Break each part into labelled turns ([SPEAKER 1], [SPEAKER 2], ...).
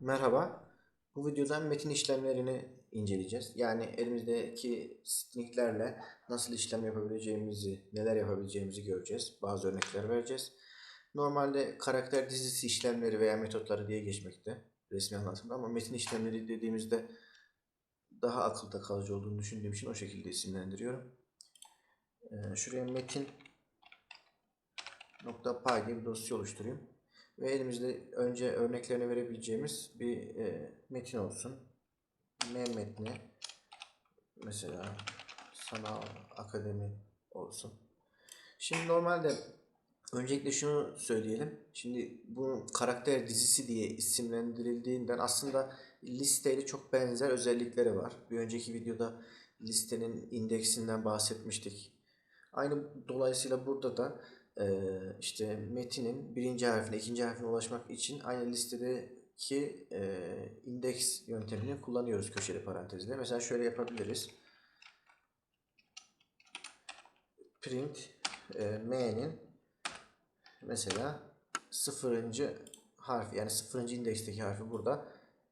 [SPEAKER 1] Merhaba. Bu videoda metin işlemlerini inceleyeceğiz. Yani elimizdeki stringlerle nasıl işlem yapabileceğimizi, neler yapabileceğimizi göreceğiz. Bazı örnekler vereceğiz. Normalde karakter dizisi işlemleri veya metotları diye geçmekte resmi anlatımda ama metin işlemleri dediğimizde daha akılda kalıcı olduğunu düşündüğüm için o şekilde isimlendiriyorum. Ee, şuraya metin .py diye bir dosya oluşturayım. Ve elimizde önce örneklerini verebileceğimiz bir e, metin olsun. M metni mesela sanal akademi olsun. Şimdi normalde öncelikle şunu söyleyelim. Şimdi bu karakter dizisi diye isimlendirildiğinden aslında listeyle çok benzer özellikleri var. Bir önceki videoda listenin indeksinden bahsetmiştik. Aynı dolayısıyla burada da e, işte metinin birinci harfine, ikinci harfine ulaşmak için aynı listedeki e, indeks yöntemini kullanıyoruz köşeli parantezle. Mesela şöyle yapabiliriz. Print e, m'nin mesela sıfırıncı harfi yani sıfırıncı indeksteki harfi burada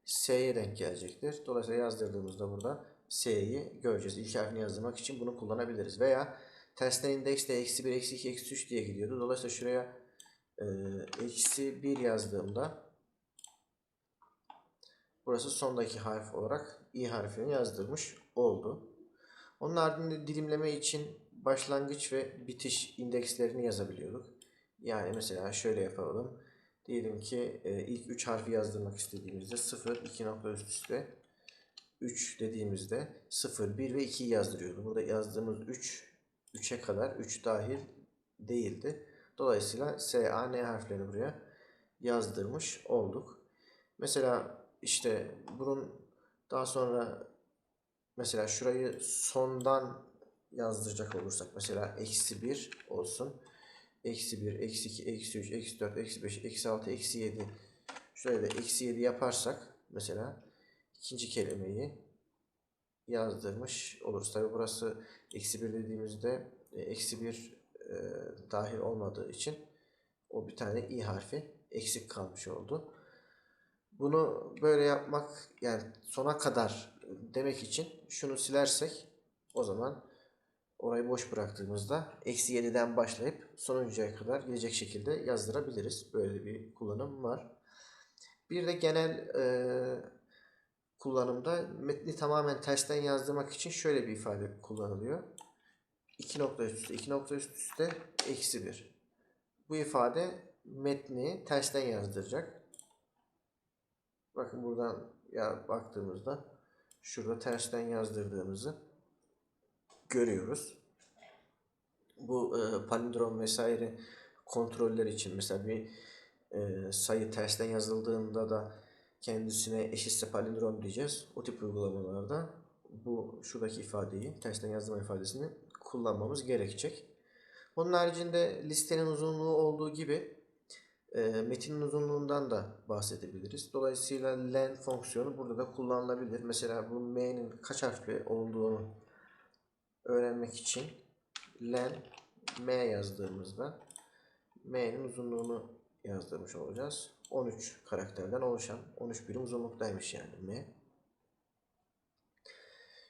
[SPEAKER 1] s'ye denk gelecektir. Dolayısıyla yazdırdığımızda burada s'yi göreceğiz. İlk harfini yazdırmak için bunu kullanabiliriz. Veya tersten indeks de eksi 1, eksi 2, eksi 3 diye gidiyordu. Dolayısıyla şuraya e, eksi 1 yazdığımda burası sondaki harf olarak i harfini yazdırmış oldu. Onun ardında dilimleme için başlangıç ve bitiş indekslerini yazabiliyorduk. Yani mesela şöyle yapalım. Diyelim ki e, ilk 3 harfi yazdırmak istediğimizde 0, 2 nokta üst üste 3 dediğimizde 0, 1 ve 2'yi yazdırıyordu. Burada yazdığımız 3 3'e kadar 3 dahil değildi. Dolayısıyla S, A, N harflerini buraya yazdırmış olduk. Mesela işte bunun daha sonra mesela şurayı sondan yazdıracak olursak mesela eksi 1 olsun. Eksi 1, eksi 2, eksi 3, eksi 4, eksi 5, eksi 6, eksi 7 şöyle de eksi 7 yaparsak mesela ikinci kelimeyi yazdırmış oluruz. Tabi burası eksi 1 dediğimizde e, eksi 1 e, dahil olmadığı için o bir tane i harfi eksik kalmış oldu. Bunu böyle yapmak yani sona kadar demek için şunu silersek o zaman orayı boş bıraktığımızda eksi 7'den başlayıp sonuncuya kadar gidecek şekilde yazdırabiliriz. Böyle bir kullanım var. Bir de genel e, kullanımda metni tamamen tersten yazdırmak için şöyle bir ifade kullanılıyor. 2 nokta üst üste, 2 nokta üst üste, eksi 1. Bu ifade metni tersten yazdıracak. Bakın buradan ya baktığımızda şurada tersten yazdırdığımızı görüyoruz. Bu e, palindrom vesaire kontroller için mesela bir e, sayı tersten yazıldığında da kendisine eşitse palindrom diyeceğiz. O tip uygulamalarda bu şuradaki ifadeyi, tersten yazma ifadesini kullanmamız gerekecek. Onun haricinde listenin uzunluğu olduğu gibi e, metinin uzunluğundan da bahsedebiliriz. Dolayısıyla len fonksiyonu burada da kullanılabilir. Mesela bu m'nin kaç harfli olduğunu öğrenmek için len m yazdığımızda m'nin uzunluğunu yazdırmış olacağız. 13 karakterden oluşan 13 birim uzunluktaymış yani M.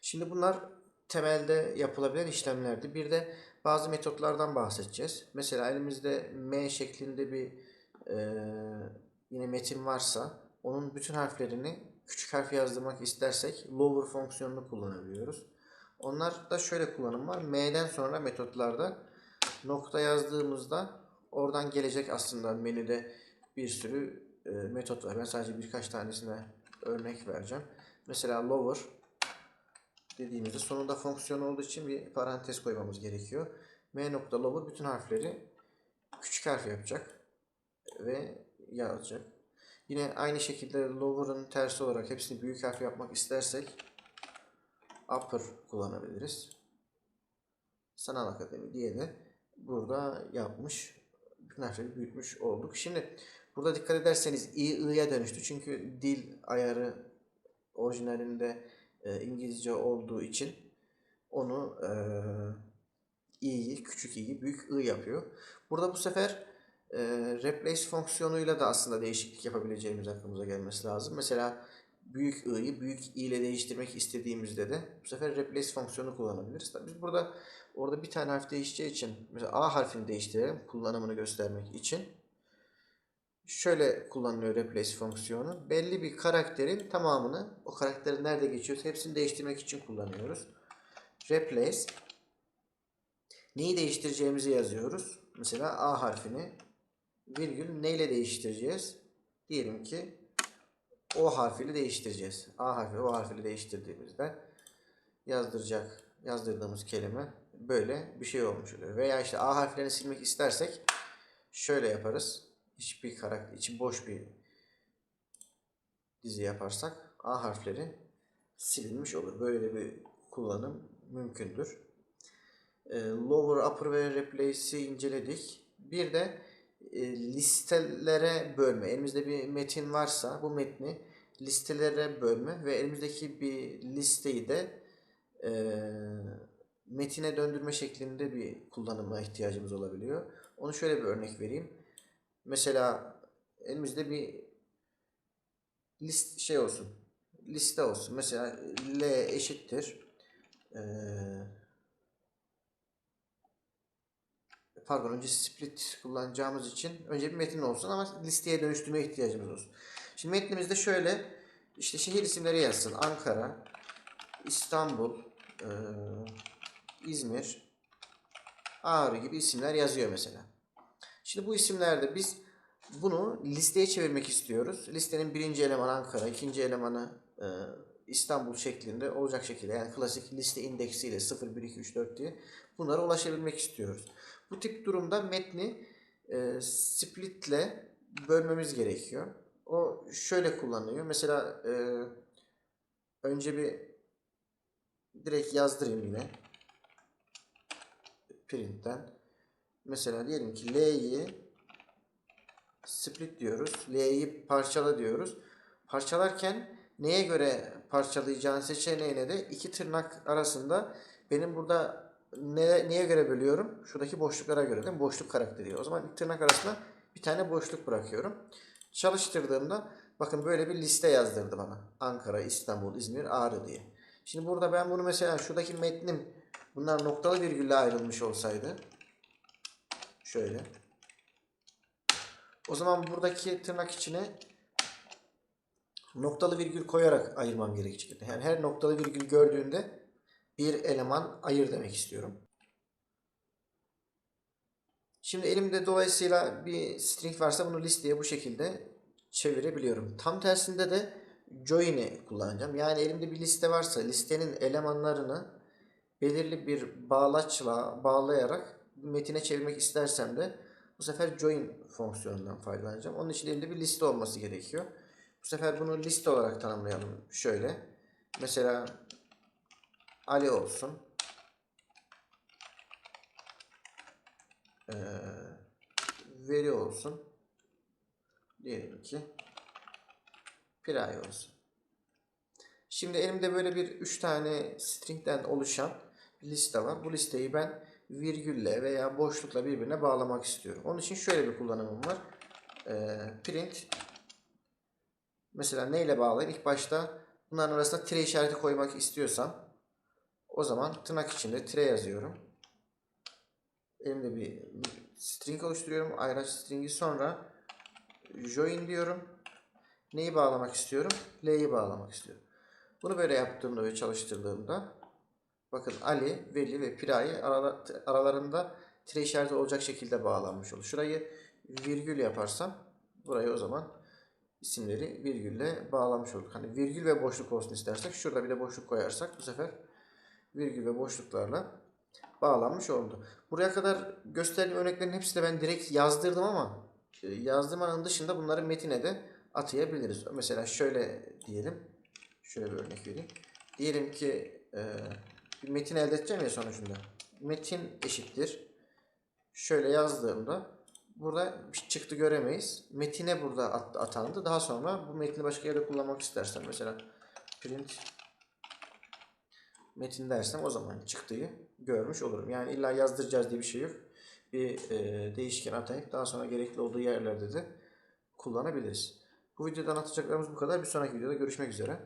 [SPEAKER 1] Şimdi bunlar temelde yapılabilen işlemlerdi. Bir de bazı metotlardan bahsedeceğiz. Mesela elimizde M şeklinde bir e, yine metin varsa onun bütün harflerini küçük harf yazdırmak istersek lower fonksiyonunu kullanabiliyoruz. Onlar da şöyle kullanım var. M'den sonra metotlarda nokta yazdığımızda oradan gelecek aslında menüde bir sürü e, metot var. Ben sadece birkaç tanesine örnek vereceğim. Mesela lower dediğimizde sonunda fonksiyon olduğu için bir parantez koymamız gerekiyor. M nokta lower bütün harfleri küçük harf yapacak ve yazacak. Yine aynı şekilde lower'ın tersi olarak hepsini büyük harf yapmak istersek upper kullanabiliriz. Sanal Akademi diye de burada yapmış. Harfleri büyütmüş olduk. Şimdi Burada dikkat ederseniz i i'ye dönüştü. Çünkü dil ayarı orijinalinde e, İngilizce olduğu için onu e, i'yi, küçük i'yi büyük i yapıyor. Burada bu sefer e, replace fonksiyonuyla da aslında değişiklik yapabileceğimiz aklımıza gelmesi lazım. Mesela büyük i'yi büyük i ile değiştirmek istediğimizde de bu sefer replace fonksiyonu kullanabiliriz. Tabii biz burada orada bir tane harf değişeceği için mesela a harfini değiştirelim kullanımını göstermek için. Şöyle kullanılıyor replace fonksiyonu. Belli bir karakterin tamamını o karakterin nerede geçiyorsa hepsini değiştirmek için kullanıyoruz. Replace neyi değiştireceğimizi yazıyoruz. Mesela A harfini virgül neyle değiştireceğiz? Diyelim ki O harfiyle değiştireceğiz. A harfi O harfiyle değiştirdiğimizde yazdıracak yazdırdığımız kelime böyle bir şey olmuş oluyor. Veya işte A harflerini silmek istersek şöyle yaparız. Hiçbir karakter, içi boş bir dizi yaparsak A harfleri silinmiş olur. Böyle bir kullanım mümkündür. E, lower, upper ve replace'i inceledik. Bir de listelere bölme. Elimizde bir metin varsa bu metni listelere bölme ve elimizdeki bir listeyi de e, metine döndürme şeklinde bir kullanıma ihtiyacımız olabiliyor. Onu şöyle bir örnek vereyim. Mesela elimizde bir list şey olsun. Liste olsun. Mesela L eşittir. Eee pardon önce split kullanacağımız için önce bir metin olsun ama listeye dönüştürmeye ihtiyacımız olsun. Şimdi metnimizde şöyle işte şehir isimleri yazsın. Ankara, İstanbul, eee, İzmir, Ağrı gibi isimler yazıyor mesela. Şimdi bu isimlerde biz bunu listeye çevirmek istiyoruz. Listenin birinci elemanı Ankara, ikinci elemanı e, İstanbul şeklinde olacak şekilde yani klasik liste indeksiyle 0, 1, 2, 3, 4 diye bunlara ulaşabilmek istiyoruz. Bu tip durumda metni e, splitle bölmemiz gerekiyor. O şöyle kullanılıyor. Mesela e, önce bir direkt yazdırayım yine print'ten. Mesela diyelim ki L'yi split diyoruz. L'yi parçala diyoruz. Parçalarken neye göre parçalayacağın seçeneğine de iki tırnak arasında benim burada ne, neye göre bölüyorum? Şuradaki boşluklara göre değil mi? Boşluk karakteri. O zaman tırnak arasında bir tane boşluk bırakıyorum. Çalıştırdığımda bakın böyle bir liste yazdırdı bana. Ankara, İstanbul, İzmir, Ağrı diye. Şimdi burada ben bunu mesela şuradaki metnim bunlar noktalı virgülle ayrılmış olsaydı şöyle o zaman buradaki tırnak içine noktalı virgül koyarak ayırmam gerekecek. Yani her noktalı virgül gördüğünde bir eleman ayır demek istiyorum. Şimdi elimde dolayısıyla bir string varsa bunu listeye bu şekilde çevirebiliyorum. Tam tersinde de join'i kullanacağım. Yani elimde bir liste varsa listenin elemanlarını belirli bir bağlaçla bağlayarak metine çevirmek istersem de bu sefer join fonksiyonundan faydalanacağım. Onun için elimde bir liste olması gerekiyor. Bu sefer bunu liste olarak tanımlayalım. Şöyle. Mesela Ali olsun. Ee, veri olsun. Diyelim ki Piray olsun. Şimdi elimde böyle bir 3 tane string'den oluşan bir liste var. Bu listeyi ben virgülle veya boşlukla birbirine bağlamak istiyorum. Onun için şöyle bir kullanımım var. Ee, print mesela neyle bağlayayım? İlk başta bunların arasında tire işareti koymak istiyorsam o zaman tırnak içinde tire yazıyorum. Elimde bir string oluşturuyorum. Ayraç stringi sonra join diyorum. Neyi bağlamak istiyorum? L'yi bağlamak istiyorum. Bunu böyle yaptığımda ve çalıştırdığımda bakın Ali, Veli ve Pirayi aralarında tire işareti olacak şekilde bağlanmış olur. Şurayı virgül yaparsam burayı o zaman isimleri virgülle bağlamış olduk. Hani virgül ve boşluk olsun istersek şurada bir de boşluk koyarsak bu sefer virgül ve boşluklarla bağlanmış oldu. Buraya kadar gösterdiğim örneklerin hepsini ben direkt yazdırdım ama e, yazdırmanın dışında bunları metine de atayabiliriz. Mesela şöyle diyelim. Şöyle bir örnek vereyim. Diyelim ki e, bir metin elde edeceğim ya sonucunda. Metin eşittir. Şöyle yazdığımda burada bir çıktı göremeyiz. Metine burada at, atandı. Daha sonra bu metni başka yerde kullanmak istersen mesela print metin dersem o zaman çıktığı görmüş olurum. Yani illa yazdıracağız diye bir şey yok. bir e, değişken atayıp daha sonra gerekli olduğu yerlerde de kullanabiliriz. Bu videoda anlatacaklarımız bu kadar. Bir sonraki videoda görüşmek üzere.